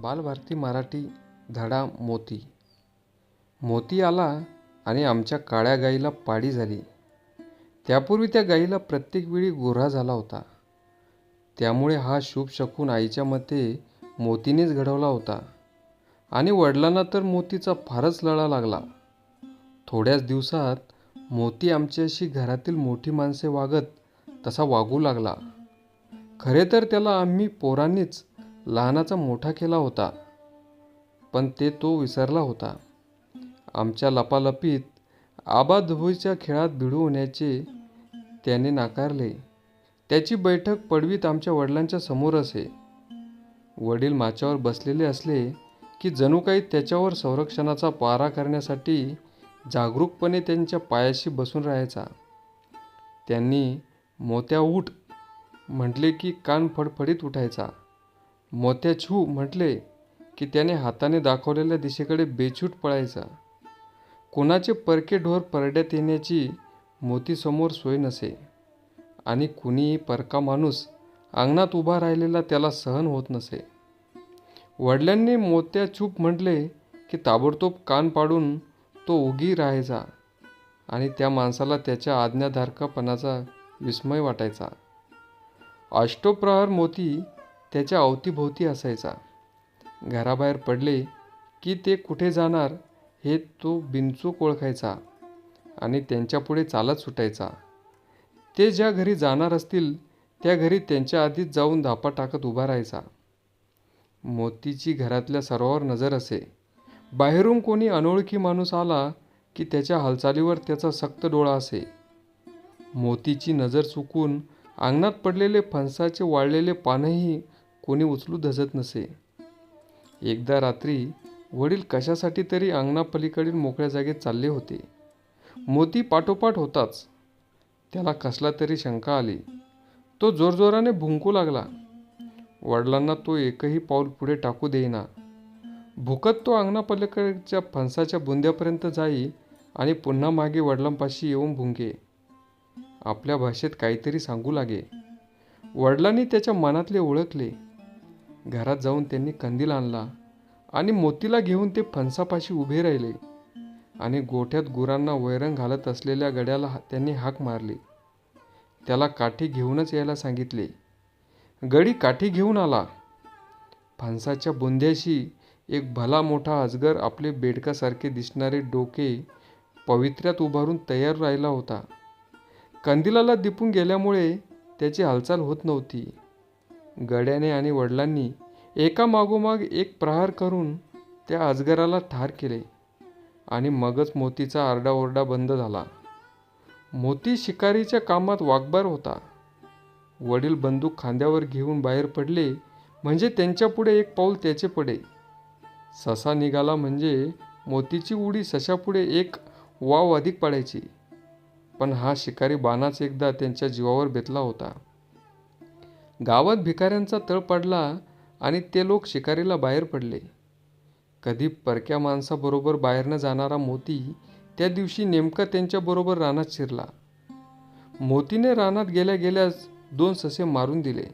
बालभारती मराठी धडा मोती. मोती आला आणि आमच्या काळ्या गाईला पाडी झाली. त्यापूर्वी त्या गाईला प्रत्येक वेळी गोरा झाला होता. त्यामुळे हा शुभ शकून आईच्या मते मोतीनेच घडवला होता. आणि वडिलांना तर मोतीचा फारच लळा लागला. थोड्याच दिवसात मोती आमच्याशी घरातील मोठी माणसे वागत तसा वागू लागला. खरे तर त्याला आम्ही पोरांनीच लहानाचा मोठा केला होता. पण ते तो विसरला होता. आमच्या लपालपीत आबाधुबीच्या खेळात भिडू होण्याचे त्याने नाकारले. त्याची बैठक पडवीत आमच्या वडिलांच्या समोर असे. वडील माच्यावर बसलेले असले की जणू काही त्याच्यावर संरक्षणाचा पारा करण्यासाठी जागरूकपणे त्यांच्या पायाशी बसून राहायचा. त्यांनी मोत्या उठ म्हटले की कान फडफडीत उठायचा. मोत्याछू म्हटले की त्याने हाताने दाखवलेल्या दिशेकडे बेछूट पळायचा. कुणाचे परके ढोर परड्यात येण्याची मोतीसमोर सोय नसे. आणि कुणीही परका माणूस अंगणात उभा राहिलेला त्याला सहन होत नसे. वडिलांनी मोत्या चूप म्हटले की ताबडतोब कान पाडून तो उगी राहायचा आणि त्या माणसाला त्याच्या आज्ञाधारकपणाचा विस्मय वाटायचा. अष्टोप्रहार मोती त्याच्या अवतीभोवती असायचा. घराबाहेर पडले की ते कुठे जाणार हे तो बिनचूक ओळखायचा आणि त्यांच्यापुढे चालत सुटायचा. ते ज्या घरी जाणार असतील त्या घरी त्यांच्या आधीच जाऊन धापा टाकत उभा राहायचा. मोतीची घरातल्या सर्वावर नजर असे. बाहेरून कोणी अनोळखी माणूस आला की त्याच्या हालचालीवर त्याचा सक्त डोळा असे. मोतीची नजर चुकून अंगणात पडलेले फणसाचे वाळलेले पानही कोणी उचलू धजत नसे. एकदा रात्री वडील कशासाठी तरी अंगणापलीकडील मोकळ्या जागेत चालले होते. मोती पाठोपाठ होताच. त्याला कसला तरी शंका आली. तो जोरजोराने भुंकू लागला. वडिलांना तो एकही पाऊल पुढे टाकू देईना. भुकत तो अंगणापलीकडच्या फणसाच्या बुंद्यापर्यंत जाई आणि पुन्हा मागे वडिलांपाशी येऊन भुंके. आपल्या भाषेत काहीतरी सांगू लागे. वडिलांनी त्याच्या मनातले ओळखले. घरात जाऊन त्यांनी कंदील आणला आणि मोतीला घेऊन ते फणसापाशी उभे राहिले. आणि गोठ्यात गुरांना वैरण घालत असलेल्या गड्याला त्यांनी हाक मारली. त्याला काठी घेऊनच यायला सांगितले. गडी काठी घेऊन आला. फणसाच्या बुंद्याशी एक भला मोठा अजगर आपले बेडकासारखे दिसणारे डोके पवित्र्यात उभारून तयार राहिला होता. कंदिलाला दिपून गेल्यामुळे त्याची हालचाल होत नव्हती. गड्याने आणि वडिलांनी एका मागोमाग एक प्रहार करून त्या अजगराला ठार केले आणि मगच मोतीचा आरडाओरडा बंद झाला. मोती शिकारीच्या कामात वाकबार होता. वडील बंदूक खांद्यावर घेऊन बाहेर पडले म्हणजे त्यांच्यापुढे एक पाऊल त्याचे पडे. ससा निघाला म्हणजे मोतीची उडी सशापुढे एक वाव अधिक पडायची. पण हा शिकारी बाणाच एकदा त्यांच्या जीवावर बेतला होता. गावात भिकाऱ्यांचा तळ पडला आणि ते लोक शिकारीला बाहेर पडले. कधी परक्या माणसाबरोबर बाहेरनं जाणारा मोती त्या दिवशी नेमका त्यांच्याबरोबर रानात शिरला. मोतीने रानात गेल्या गेल्याच दोन ससे मारून दिले.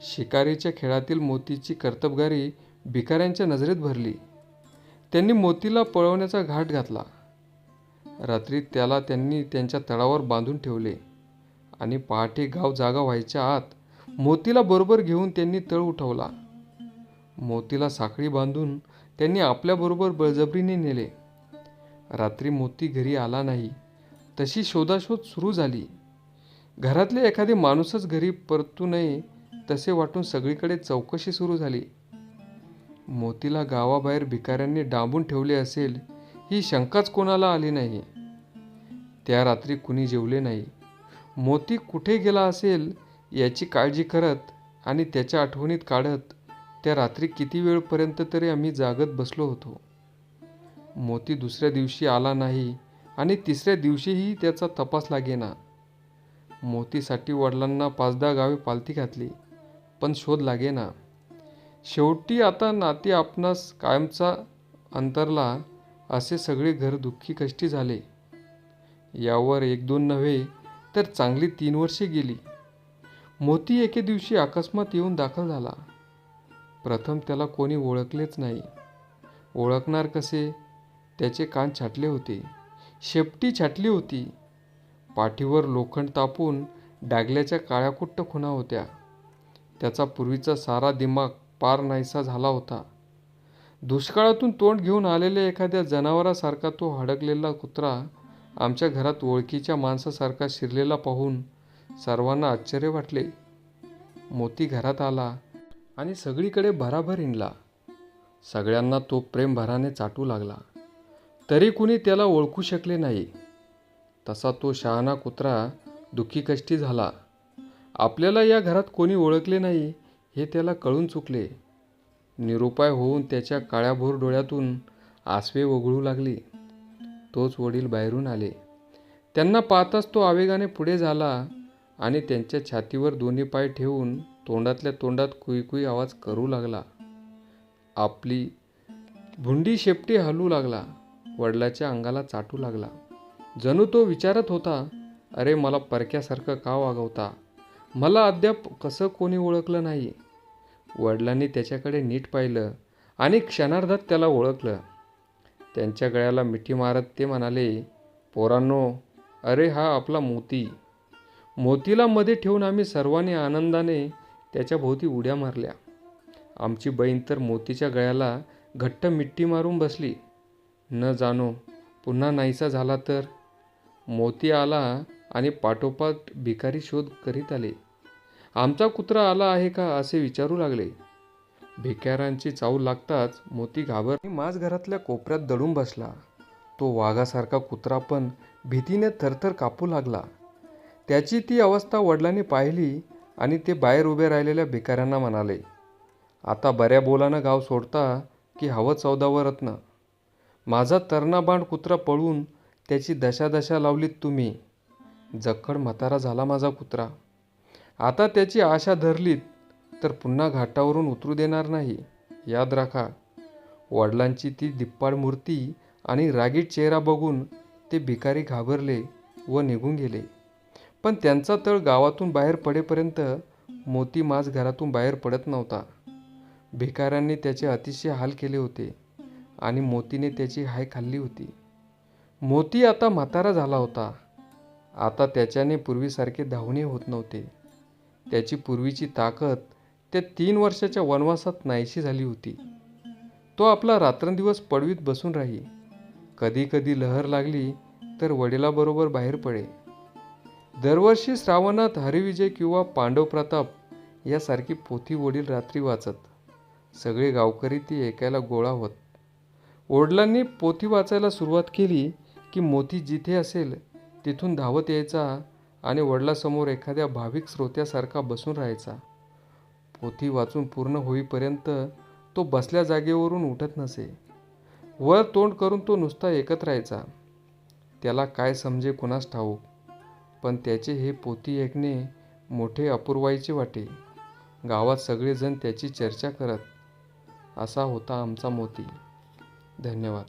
शिकारीच्या खेळातील मोतीची कर्तबगारी भिकाऱ्यांच्या नजरेत भरली. त्यांनी मोतीला पळवण्याचा घाट घातला. रात्री त्याला त्यांनी त्यांच्या तळावर बांधून ठेवले आणि पहाटे गाव जागा व्हायच्या आत मोतीला बरोबर घेऊन त्यांनी तळ उठवला. मोतीला साखळी बांधून त्यांनी आपल्याबरोबर बळजबरीने नेले. रात्री मोती घरी आला नाही. तशी शोधाशोध सुरू झाली. घरातले एखादे माणूसच घरी परतू नये तसे वाटून सगळीकडे चौकशी सुरू झाली. मोतीला गावाबाहेर भिकाऱ्यांनी डांबून ठेवले असेल ही शंकाच कोणाला आली नाही. त्या रात्री कुणी जेवले नाही. मोती कुठे गेला असेल याची काळजी करत आणि त्याच्या आठवणीत काढत त्या रात्री किती वेळपर्यंत तरी आम्ही जागत बसलो होतो. मोती दुसऱ्या दिवशी आला नाही आणि तिसऱ्या दिवशीही त्याचा तपास लागेना. मोतीसाठी वडिलांना पाचदहा गावे पालती घातली पण शोध लागेना. शेवटी आता नाती आपणास कायमचा अंतरला असे सगळे घर दुःखी कष्टी झाले. यावर एक दोन नव्हे तर चांगली तीन वर्षे गेली. मोती एके दिवशी अकस्मात येऊन दाखल झाला. प्रथम त्याला कोणी ओळखलेच नाही. ओळखणार कसे? त्याचे कान छाटले होते. शेपटी छाटली होती. पाठीवर लोखंड तापून डागल्याच्या काळ्याकुट्ट खुणा होत्या. त्याचा पूर्वीचा सारा दिमाग पार नाहीसा झाला होता. दुष्काळातून तोंड घेऊन आलेल्या एखाद्या जनावरासारखा तो हडकलेला कुत्रा आमच्या घरात ओळखीच्या माणसासारखा शिरलेला पाहून सर्वांना आश्चर्य वाटले. मोती घरात आला आणि सगळीकडे भराभर हिंडला. सगळ्यांना तो प्रेमभराने चाटू लागला. तरी कुणी त्याला ओळखू शकले नाही. तसा तो शहाणा कुत्रा दुःखी कष्टी झाला. आपल्याला या घरात कोणी ओळखले नाही हे त्याला कळून चुकले. निरुपाय होऊन त्याच्या काळ्याभोर डोळ्यातून आसवे वगळू लागली. तोच वडील बाहेरून आले. त्यांना पाहताच तो आवेगाने पुढे झाला आणि त्यांच्या छातीवर दोन्ही पाय ठेवून तोंडातल्या तोंडात कुईकुई आवाज करू लागला. आपली भुंडी शेपटी हलू लागला. वडिलाच्या अंगाला चाटू लागला. जणू तो विचारत होता अरे मला परक्यासारखं का वागवता? मला अद्याप कसं कोणी ओळखलं नाही? वडिलांनी त्याच्याकडे नीट पाहिलं आणि क्षणार्धात त्याला ओळखलं. त्यांच्या गळ्याला मिठी मारत ते म्हणाले पोरांनो अरे हा आपला मोती. मोतीला मध्ये ठेवून आम्ही सर्वांनी आनंदाने त्याच्या भोवती उड्या मारल्या. आमची बहीण तर मोतीच्या गळ्याला घट्ट मिट्टी मारून बसली. न जाणो पुन्हा नाहीसा झाला तर? मोती आला आणि पाठोपाठ भिकारी शोध करीत आले. आमचा कुत्रा आला आहे का असे विचारू लागले. भिकाऱ्यांची चावू लागताच मोती घाबर माझ घरातल्या कोपऱ्यात दडून बसला. तो वाघासारखा कुत्रा पण भीतीने थरथर कापू लागला. त्याची ती अवस्था वडिलांनी पाहिली आणि ते बाहेर उभे राहिलेल्या भिकाऱ्यांना म्हणाले आता बऱ्या बोलानं गाव सोडता की हवं चौदावं रत्न. माझा तरणाबांड कुत्रा पळून त्याची दशादशा लावलीत तुम्ही. जखड म्हातारा झाला माझा कुत्रा. आता त्याची आशा धरलीत तर पुन्हा घाटावरून उतरू देणार नाही. याद राखा वडिलांची ती दिप्पाड मूर्ती आणि रागीट चेहरा बघून ते भिकारी घाबरले व निघून गेले. पण त्यांचा तळ गावातून बाहेर पडेपर्यंत मोती माज घरातून बाहेर पडत नव्हता. भिकाऱ्यांनी त्याचे अतिशय हाल केले होते आणि मोतीने त्याची हाय खाल्ली होती. मोती आता म्हातारा झाला होता. आता त्याच्याने पूर्वीसारखे धावणे होत नव्हते. त्याची पूर्वीची ताकद त्या तीन वर्षाच्या वनवासात नाहीशी झाली होती. तो आपला रात्रंदिवस पडवीत बसून राही. कधी कधी लहर लागली तर वडिलाबरोबर बाहेर पडे. दरवर्षी श्रावणात हरिविजय किंवा पांडव प्रताप यासारखी पोथी वडील रात्री वाचत. सगळे गावकरी ती ऐकायला गोळा होत. वडिलांनी पोथी वाचायला सुरुवात केली की मोती जिथे असेल तिथून धावत यायचा आणि वडिलासमोर एखाद्या भाविक श्रोत्यासारखा बसून राहायचा. पोथी वाचून पूर्ण होईपर्यंत तो बसल्या जागेवरून उठत नसे. वर तोंड करून तो नुसता एकत राहायचा. त्याला काय समजे कुणास ठाऊक? पण त्याचे हे पोती ऐकणे मोठे अपूर्वाईचे वाटे. गावात सगळेजण त्याची चर्चा करत असा होता आमचा मोती. धन्यवाद.